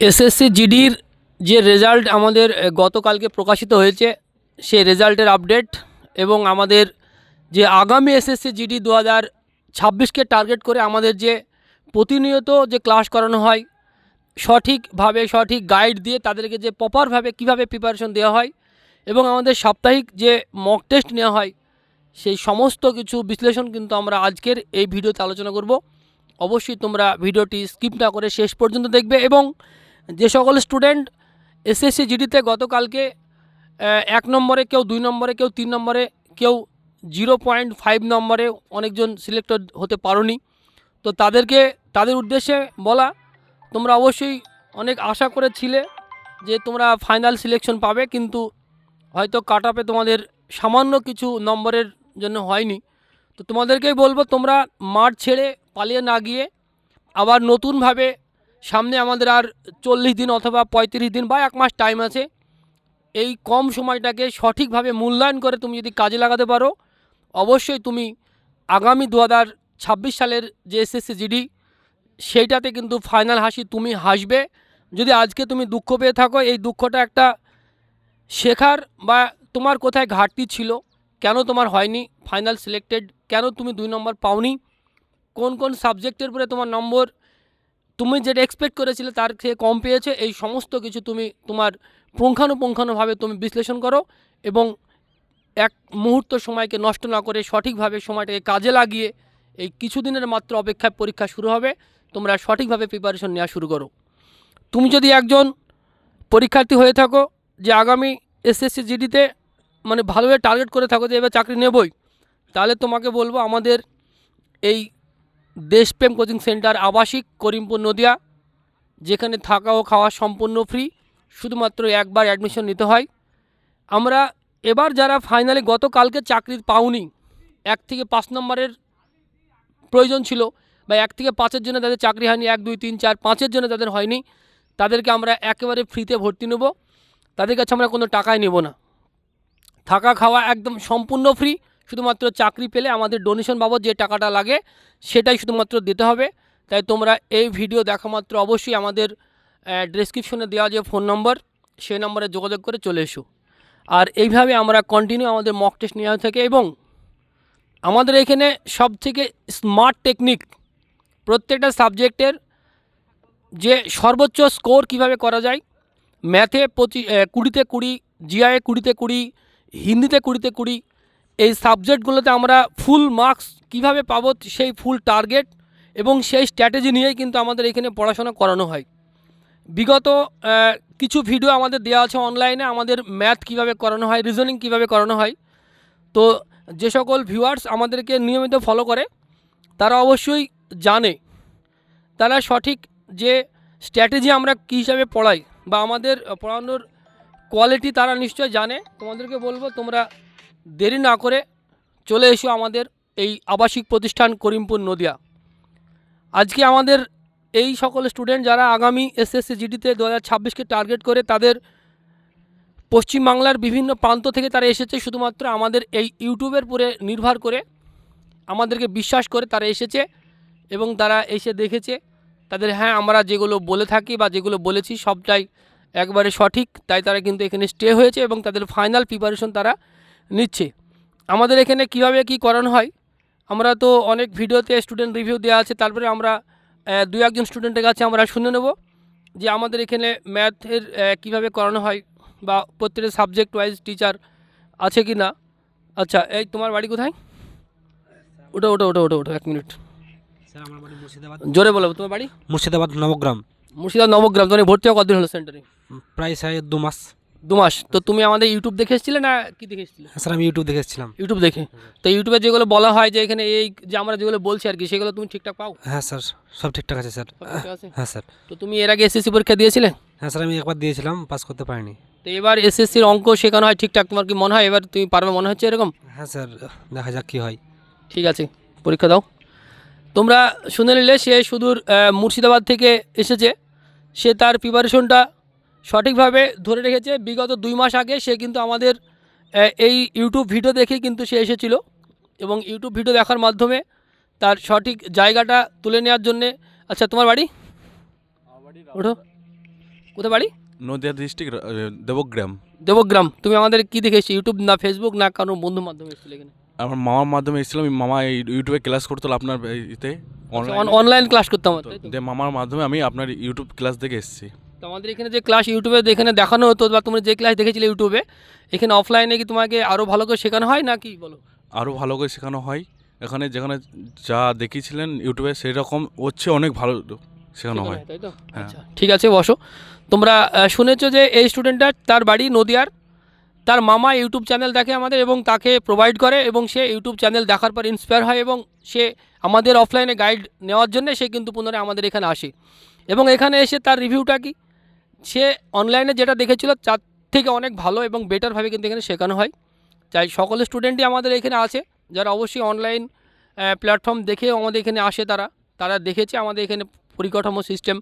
SSC জিডির যে result আমাদের গতকালকে প্রকাশিত হয়েছে, সেই রেজাল্টের আপডেট এবং আমাদের যে আগামী এসএসসি জিডি দু হাজার ছাব্বিশকে টার্গেট করে আমাদের যে প্রতিনিয়ত যে ক্লাস করানো হয়, সঠিকভাবে সঠিক গাইড দিয়ে তাদেরকে যে প্রপারভাবে কীভাবে প্রিপারেশন দেওয়া হয় এবং আমাদের সাপ্তাহিক যে মক টেস্ট নেওয়া হয়, সেই সমস্ত কিছু বিশ্লেষণ কিন্তু আমরা আজকের এই ভিডিওতে আলোচনা করব। অবশ্যই তোমরা ভিডিওটি স্কিপ না করে শেষ পর্যন্ত দেখবে এবং যে সকল স্টুডেন্ট এসএসসি জিডিতে গতকালকে এক নম্বরে কেউ দুই নম্বরে, কেউ তিন নম্বরে, কেউ জিরো পয়েন্ট ফাইভ নম্বরে অনেকজন সিলেক্টেড হতে পারোনি। তো তাদেরকে, তাদের উদ্দেশ্যে বলা, তোমরা অবশ্যই অনেক আশা করেছিলে যে তোমরা ফাইনাল সিলেকশন পাবে, কিন্তু হয়তো কাট আপে তোমাদের সামান্য কিছু নম্বরের জন্য হয়নি। তো তোমাদেরকেই বলব, তোমরা মাঠ ছেড়ে পালিয়ে না গিয়ে আবার নতুনভাবে সামনে আমাদের আর চল্লিশ দিন অথবা পঁয়ত্রিশ দিন বা এক মাস টাইম আছে। এই কম সময়টাকে সঠিকভাবে মূল্যায়ন করে তুমি যদি কাজে লাগাতে পারো, অবশ্যই তুমি আগামী দু হাজার ছাব্বিশ সালের যে এসএসসি জিডি সেইটাতে কিন্তু ফাইনাল হাসি তুমি হাসবে। যদি আজকে তুমি দুঃখ পেয়ে থাকো, এই দুঃখটা একটা শেখার বা তোমার কোথায় ঘাটতি ছিল, কেন তোমার হয়নি ফাইনাল সিলেক্টেড কেন তুমি দুই নম্বর পাওনি, কোন কোন সাবজেক্টের উপরে তোমার নম্বর তুমি যেটা এক্সপেক্ট করেছিলে তার থেকে কম পেয়েছে, এই সমস্ত কিছু তুমি তোমার পুঙ্খানুপুঙ্খানুভাবে তুমি বিশ্লেষণ করো এবং এক মুহূর্ত সময়কে নষ্ট না করে সঠিকভাবে সময়টাকে কাজে লাগিয়ে এই কিছুদিনের মাত্র অপেক্ষায় পরীক্ষা শুরু হবে, তোমরা সঠিকভাবে প্রিপারেশন নেওয়া শুরু করো। তুমি যদি একজন পরীক্ষার্থী হয়ে থাকো যে আগামী এসএসসি জিডিতে মানে ভালোভাবে টার্গেট করে থাকো যে এবার চাকরি নেবই, তাহলে তোমাকে বলব আমাদের এই দেশপ্রেম কোচিং সেন্টার আবাসিক করিমপুর নদিয়া, যেখানে থাকা ও খাওয়া সম্পূর্ণ ফ্রি, শুধুমাত্র একবার অ্যাডমিশন নিতে হয়। আমরা এবার যারা ফাইনালি গতকালকে চাকরি পাওনি, এক থেকে পাঁচ নম্বরের প্রয়োজন ছিল বা এক থেকে পাঁচের জন্য তাদের চাকরি হয়নি, এক, দুই, তিন, চার, পাঁচের জন্য তাদের হয়নি, তাদেরকে আমরা একেবারে ফ্রিতে ভর্তি নেব। তাদের কাছে আমরা কোনো টাকাই নেব না। থাকা, খাওয়া একদম সম্পূর্ণ ফ্রি শুধুমাত্র চাকরি পেলে আমাদের ডোনেশন বাবদ যে টাকাটা লাগে, সেটাই শুধুমাত্র দিতে হবে। তাই তোমরা এই ভিডিও দেখা মাত্র। অবশ্যই আমাদের ডেসক্রিপশনে দেওয়া যে ফোন নম্বর সেই নম্বরে যোগাযোগ করে চলে এসো। আর এইভাবে আমরা কন্টিনিউ আমাদের মক টেস্ট নেওয়া হয়ে থাকে এবং আমাদের এখানে সব থেকে স্মার্ট টেকনিক প্রত্যেকটা সাবজেক্টের যে সর্বোচ্চ স্কোর কীভাবে করা যায় ম্যাথে পঁচি কুড়িতে কুড়ি জিআইয়ে কুড়িতে কুড়ি, হিন্দিতে কুড়িতে কুড়ি এই সাবজেক্টগুলোতে আমরা ফুল মার্কস কীভাবে পাবো সেই ফুল টার্গেট এবং সেই স্ট্র্যাটেজি নিয়েই কিন্তু আমাদের এখানে পড়াশোনা করানো হয়। বিগত কিছু ভিডিও আমাদের দেওয়া আছে অনলাইনে, আমাদের ম্যাথ কীভাবে করানো হয় রিজনিং কীভাবে করানো হয়। তো যে সকল ভিউয়ার্স আমাদেরকে নিয়মিত ফলো করে, তারা অবশ্যই জানে, তারা সঠিক যে স্ট্র্যাটেজি আমরা কী হিসাবে পড়াই বা আমাদের পড়ানোর কোয়ালিটি তারা নিশ্চয় জানে। তোমাদেরকে বলব, তোমরা দেরি না করে চলে এসো আমাদের এই আবাসিক প্রতিষ্ঠান করিমপুর নদিয়া। আজকে আমাদের এই সকল স্টুডেন্ট যারা আগামী এসএসসি জিডিতে দু হাজার ছাব্বিশকে টার্গেট করে, তাদের পশ্চিমবাংলার বিভিন্ন প্রান্ত থেকে তারা এসেছে। শুধুমাত্র আমাদের এই ইউটিউবের উপরে নির্ভর করে আমাদেরকে বিশ্বাস করে তারা এসেছে এবং তারা এসে দেখেছে। তাদের হ্যাঁ আমরা যেগুলো বলে থাকি বা যেগুলো বলেছি সবটাই একবারে সঠিক, তাই তারা কিন্তু এখানে স্টে হয়েছে এবং তাদের ফাইনাল প্রিপারেশন তারা নিচ্ছে। আমাদের এখানে কীভাবে কি করানো হয়? আমরা তো অনেক ভিডিওতে স্টুডেন্ট রিভিউ দেওয়া আছে তারপরে আমরা দু একজন স্টুডেন্টের কাছে আমরা শুনে নেব যে আমাদের এখানে ম্যাথের কীভাবে করানো হয় বা প্রত্যেকটা সাবজেক্ট ওয়াইজ টিচার আছে কি না আচ্ছা এই তোমার বাড়ি কোথায়? ওটা ওটা ওটা ওটা ওটা এক মিনিট স্যার আমার বাড়ি মুর্শিদাবাদ। জোরে বলো তোমার বাড়ি? মুর্শিদাবাদ নবগ্রাম। মুর্শিদাবাদ নবগ্রাম তোমার ভর্তি হওয়া কতদিন হলো সেন্টারে প্রায় সাড়ে দু মাস। দু মাস। তো তুমি আমাদের ইউটিউব দেখে এসেছিলে না কি দেখে এসেছিলে? হ্যাঁ স্যার আমি ইউটিউব দেখেছিলাম ইউটিউব দেখে। তো ইউটিউবে যেগুলো বলা হয় যে এখানে এই যে আমরা যেগুলো বলছি আর কি সেগুলো তুমি ঠিকঠাক পাও? হ্যাঁ স্যার সব ঠিকঠাক আছে স্যার। হ্যাঁ স্যার। তো তুমি এর আগে এসএসসি পরীক্ষা দিয়েছিলে? হ্যাঁ স্যার আমি একবার দিয়েছিলাম পাস করতে পারিনি। তো এবার এসএসসির অঙ্ক শেখানো হয় ঠিকঠাক তোমার কি মনে হয়? এবার তুমি পারবে মনে হচ্ছে এরকম? হ্যাঁ স্যার দেখা যাক কী হয়। ঠিক আছে পরীক্ষা দাও। তোমরা শুনে নিলে সে সুদূর মুর্শিদাবাদ থেকে এসেছে। সে তার প্রিপারেশনটা সঠিকভাবে ধরে রেখেছে। বিগত দুই মাস আগে সে কিন্তু আমাদের এই ইউটিউব ভিডিও দেখে কিন্তু সে এসেছিল এবং ইউটিউব ভিডিও দেখার মাধ্যমে তার সঠিক জায়গাটা তুলে নেওয়ার জন্যে। আচ্ছা তোমার বাড়ি? ওঠো। কোথায় বাড়ি? নদিয়া ডিস্ট্রিক্ট দেবগ্রাম। দেবগ্রাম। তুমি আমাদের কি দেখে এসছো? ইউটিউব না ফেসবুক না কারও বন্ধু মাধ্যমে এসেছিলে এখানে? আমার মামার মাধ্যমে এসেছিলাম। মামা ইউটিউবে ক্লাস করতো আপনার ইতে। অনলাইন অনলাইন ক্লাস করতাম মামার মাধ্যমে আমি আপনার ইউটিউব ক্লাস দেখে এসেছি। তো আমাদের এখানে যে ক্লাস ইউটিউবে এখানে দেখানো হতো বা তোমরা যে ক্লাস দেখেছিলে ইউটিউবে এখানে অফলাইনে কি তোমাকে আরও ভালো করে শেখানো হয় না কি বলো? আরও ভালো করে শেখানো হয়। এখানে যেখানে যা দেখিয়েছিলেন ইউটিউবে সেই রকম হচ্ছে অনেক ভালো শেখানো হয়। তাই তো? হ্যাঁ। আচ্ছা ঠিক আছে বসো। তোমরা শুনেছো যে এই স্টুডেন্টটা তার বাড়ি নদিয়ার। তার মামা ইউটিউব চ্যানেল দেখে আমাদের এবং তাকে প্রোভাইড করে এবং সে ইউটিউব চ্যানেল দেখার পর ইন্সপায়ার হয় এবং সে আমাদের অফলাইনে গাইড নেওয়ার জন্য সে কিন্তু পুনরায় আমাদের এখানে আসে। এবং এখানে এসে তার রিভিউটা কি? সে অনলাইনে যেটা দেখেছিল, তার থেকে অনেক ভালো এবং বেটারভাবে কিন্তু এখানে শেখানো হয়। তাই সকল স্টুডেন্টই আমাদের এখানে আছে। যারা অবশ্যই অনলাইন প্ল্যাটফর্ম দেখেও আমাদের এখানে আসে তারা। তারা দেখেছে আমাদের এখানে পরিকাঠামো সিস্টেম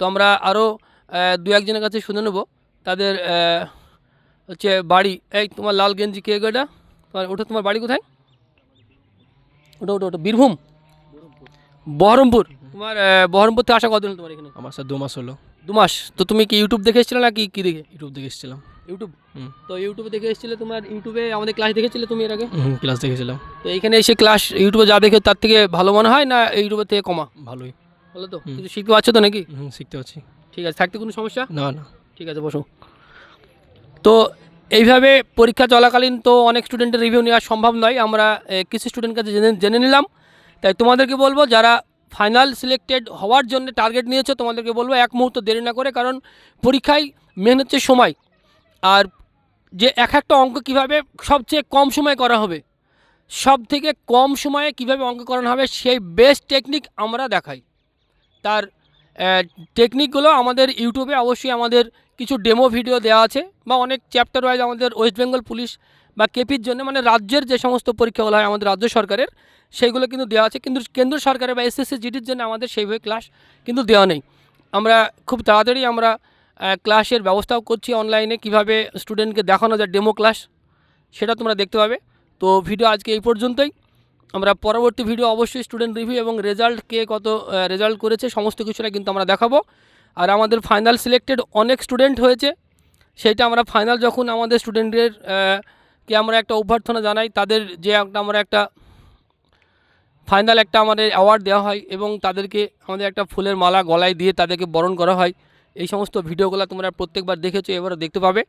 তো আমরা আরও দু একজনের কাছে শুনে নেব। তাদের হচ্ছে বাড়ি। এই তোমার লাল গেঞ্জি কে গেটা তোমার, ওটা তোমার বাড়ি কোথায়? ওটা ওটা ওটা, বীরভূম? বহরমপুর। তোমার বহরমপুর থেকে আসা কতদিন তোমার এখানে? আমার স্যার দু মাস হলো। দু মাস তো তুমি কি ইউটিউব দেখে এসেছিলে না কি কি দেখে? ইউটিউব দেখে এসেছিলাম। ইউটিউব। তো ইউটিউবে দেখে এসেছিলে তোমার ইউটিউবে আমাদের ক্লাস দেখেছিলে তুমি এর আগে? ক্লাস দেখেছিলাম। তো এখানে এসে ক্লাস ইউটিউবে যা দেখে তার থেকে ভালো মনে হয় না ইউটিউবের থেকে কমা? ভালোই। বলো তো। কিছু শিখতে পারছ তো নাকি? হুম, শিখতে পারছি। ঠিক আছে থাকতে কোনো সমস্যা? না না। ঠিক আছে বসো। তো এইভাবে পরীক্ষা চলাকালীন তো অনেক স্টুডেন্টের রিভিউ নেওয়া সম্ভব নয়। আমরা কিছু স্টুডেন্ট কাছে জেনে জেনে নিলাম। তাই তোমাদেরকে বলব যারা ফাইনাল সিলেক্টেড হওয়ার জন্য টার্গেট নিয়েছো, তোমাদেরকে বলব এক মুহূর্ত দেরি না করে, কারণ পরীক্ষায় মেন হচ্ছে সময়। আর যে এক একটা অঙ্ক কীভাবে সবচেয়ে কম সময়ে করা হবে সব থেকে কম সময়ে কীভাবে অঙ্ক করানো হবে, সেই বেস্ট টেকনিক আমরা দেখাই। তার টেকনিকগুলো আমাদের ইউটিউবে অবশ্যই আমাদের কিছু ডেমো ভিডিও দেওয়া আছে বা অনেক চ্যাপ্টার ওয়াইজ আমাদের ওয়েস্ট বেঙ্গল পুলিশ বা কেপির জন্য মানে রাজ্যের যে সমস্ত পরীক্ষাগুলো হয় আমাদের রাজ্য সরকারের, সেইগুলো কিন্তু দেওয়া আছে। কিন্তু কেন্দ্র সরকারের বা এসএসসি জিডির জন্য আমাদের সেইভাবে ক্লাস কিন্তু দেওয়া নেই। আমরা খুব তাড়াতাড়ি আমরা ক্লাসের ব্যবস্থাও করছি অনলাইনে কীভাবে স্টুডেন্টকে দেখানো যায় ডেমো ক্লাস সেটা তোমরা দেখতে পাবে। তো ভিডিও আজকে এই পর্যন্তই। আমরা পরবর্তী ভিডিও অবশ্যই স্টুডেন্ট রিভিউ এবং রেজাল্ট কে কত রেজাল্ট করেছে, সমস্ত কিছুটা কিন্তু আমরা দেখাবো। আর আমাদের ফাইনাল সিলেক্টেড অনেক স্টুডেন্ট হয়েছে। সেইটা আমরা ফাইনাল যখন আমাদের স্টুডেন্টের কে আমরা একটা অভ্যর্থনা জানাই, তাদের যে একটা আমরা একটা ফাইনাল একটা আমাদের অ্যাওয়ার্ড দেওয়া হয় এবং তাদেরকে আমাদের একটা ফুলের মালা গলায় দিয়ে তাদেরকে বরণ করা হয়। এই সমস্ত ভিডিওগুলো তোমরা প্রত্যেকবার দেখেছ, এবারও দেখতে পাবে।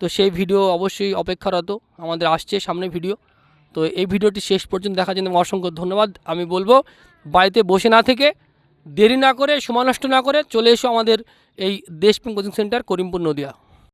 তো সেই ভিডিও অবশ্যই অপেক্ষারত, আমাদের আসছে সামনে ভিডিও। তো এই ভিডিওটি শেষ পর্যন্ত দেখার জন্য অসংখ্য ধন্যবাদ। আমি বলব, বাড়িতে বসে না থেকে দেরি না করে, সময় নষ্ট না করে চলে এসো আমাদের এই দেশপ্রেম কোচিং সেন্টার, করিমপুর নদিয়া।